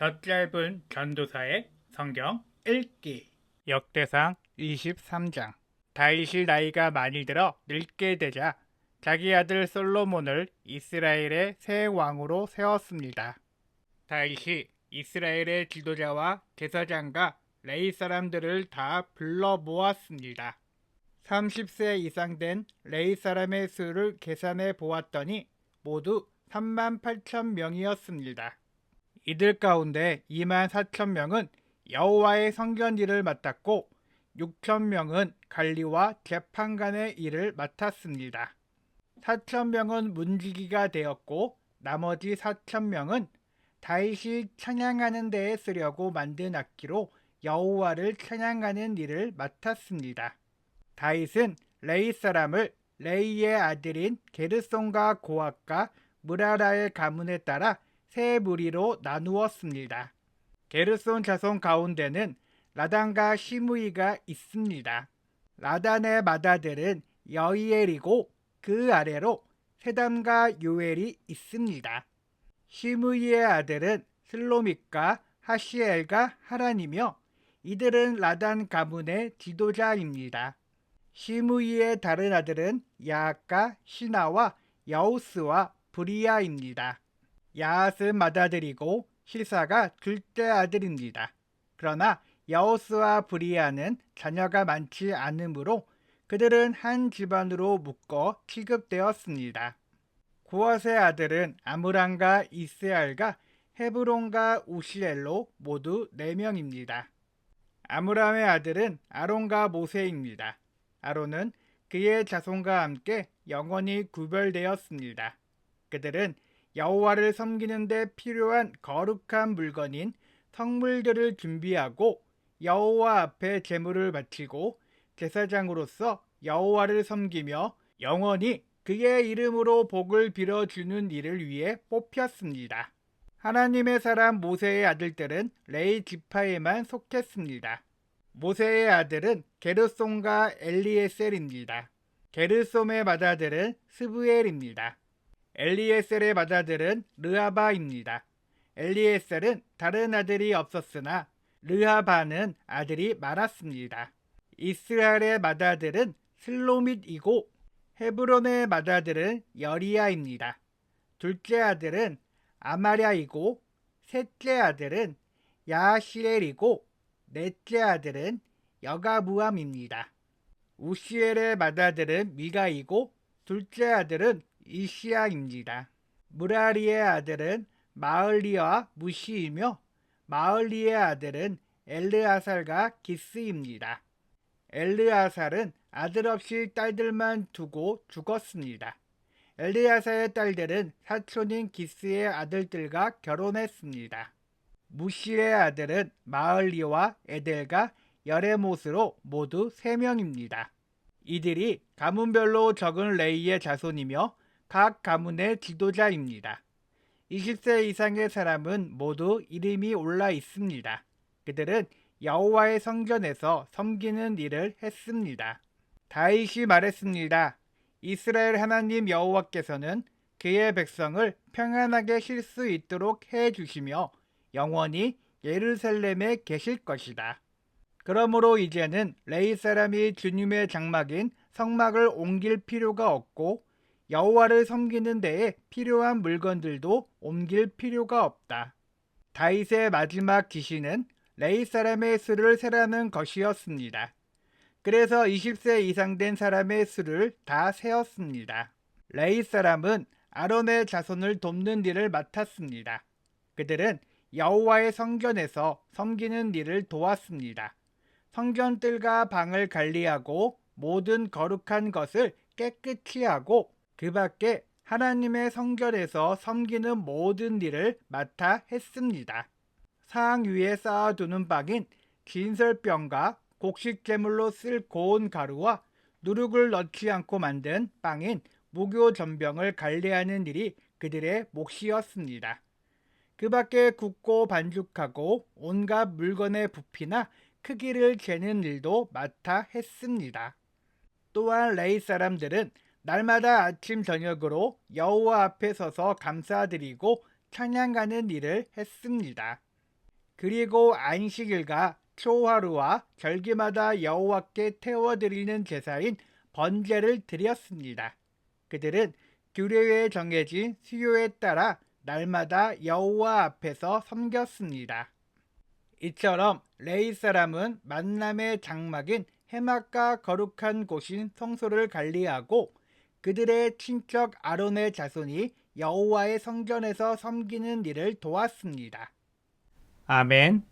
혀짧은 전도사의 성경 읽기 역대상 23장 다윗이 나이가 많이 들어 늙게 되자 자기 아들 솔로몬을 이스라엘의 새 왕으로 세웠습니다. 다윗이 이스라엘의 지도자와 제사장과 레이 사람들을 다 불러 모았습니다. 30세 이상 된 레이 사람의 수를 계산해 보았더니 모두 3만 8천 명이었습니다. 이들 가운데 2만 4천 명은 여호와의 성전 일을 맡았고 6천 명은 관리와 재판관의 일을 맡았습니다. 4천 명은 문지기가 되었고 나머지 4천 명은 다윗이 찬양하는 데에 쓰려고 만든 악기로 여호와를 찬양하는 일을 맡았습니다. 다윗은 레이 사람을 레이의 아들인 게르손과 고압과 무라라의 가문에 따라 세 무리로 나누었습니다. 게르손 자손 가운데는 라단과 시므이가 있습니다. 라단의 맏아들은 여이엘이고 그 아래로 세담과 요엘이 있습니다. 시므이의 아들은 슬로믹과 하시엘과 하란이며 이들은 라단 가문의 지도자입니다. 시므이의 다른 아들은 야악과 시나와 여우스와 브리아입니다. 야앗은 맏아들이고 실사가 둘째 아들입니다. 그러나 여우스와 브리아는 자녀가 많지 않으므로 그들은 한 집안으로 묶어 취급되었습니다. 구엇의 아들은 아므람과 이스알과 헤브론과 우시엘로 모두 4명입니다. 아므람의 아들은 아론과 모세입니다. 아론은 그의 자손과 함께 영원히 구별되었습니다. 그들은 여호와를 섬기는 데 필요한 거룩한 물건인 성물들을 준비하고 여호와 앞에 제물을 바치고 제사장으로서 여호와를 섬기며 영원히 그의 이름으로 복을 빌어주는 일을 위해 뽑혔습니다. 하나님의 사람 모세의 아들들은 레이 지파에만 속했습니다. 모세의 아들은 게르솜과 엘리에셀입니다. 게르솜의 맏아들은 스브엘입니다. 엘리에셀의 맏아들은 르하바입니다. 엘리에셀은 다른 아들이 없었으나 르하바는 아들이 많았습니다. 이스라엘의 맏아들은 슬로밋이고 헤브론의 맏아들은 여리야입니다. 둘째 아들은 아마랴이고 셋째 아들은 야시엘이고 넷째 아들은 여가무함입니다. 우시엘의 맏아들은 미가이고 둘째 아들은 이시야입니다. 무라리의 아들은 마을리와 무시이며 마을리의 아들은 엘르아살과 기스입니다. 엘르아살은 아들 없이 딸들만 두고 죽었습니다. 엘르아살의 딸들은 사촌인 기스의 아들들과 결혼했습니다. 무시의 아들은 마을리와 에델과 여레못으로 모두 3명입니다. 이들이 가문별로 적은 레이의 자손이며 각 가문의 지도자입니다. 20세 이상의 사람은 모두 이름이 올라 있습니다. 그들은 여호와의 성전에서 섬기는 일을 했습니다. 다윗이 말했습니다. 이스라엘 하나님 여호와께서는 그의 백성을 평안하게 쉴 수 있도록 해 주시며 영원히 예루살렘에 계실 것이다. 그러므로 이제는 레이 사람이 주님의 장막인 성막을 옮길 필요가 없고 여호와를 섬기는 데에 필요한 물건들도 옮길 필요가 없다. 다윗의 마지막 지시는 레이 사람의 수를 세라는 것이었습니다. 그래서 20세 이상 된 사람의 수를 다 세었습니다. 레이 사람은 아론의 자손을 돕는 일을 맡았습니다. 그들은 여호와의 성전에서 섬기는 일을 도왔습니다. 성전뜰과 방을 관리하고 모든 거룩한 것을 깨끗이 하고 그 밖에 하나님의 성전에서 섬기는 모든 일을 맡아 했습니다. 상 위에 쌓아두는 빵인 진설병과 곡식 제물로 쓸 고운 가루와 누룩을 넣지 않고 만든 빵인 무교 전병을 관리하는 일이 그들의 몫이었습니다. 그 밖에 굽고 반죽하고 온갖 물건의 부피나 크기를 재는 일도 맡아 했습니다. 또한 레이 사람들은 날마다 아침 저녁으로 여호와 앞에 서서 감사드리고 찬양하는 일을 했습니다. 그리고 안식일과 초하루와 절기마다 여호와께 태워드리는 제사인 번제를 드렸습니다. 그들은 규례에 정해진 수요에 따라 날마다 여호와 앞에서 섬겼습니다. 이처럼 레이 사람은 만남의 장막인 해막과 거룩한 곳인 성소를 관리하고 그들의 친척 아론의 자손이 여호와의 성전에서 섬기는 일을 도왔습니다. 아멘.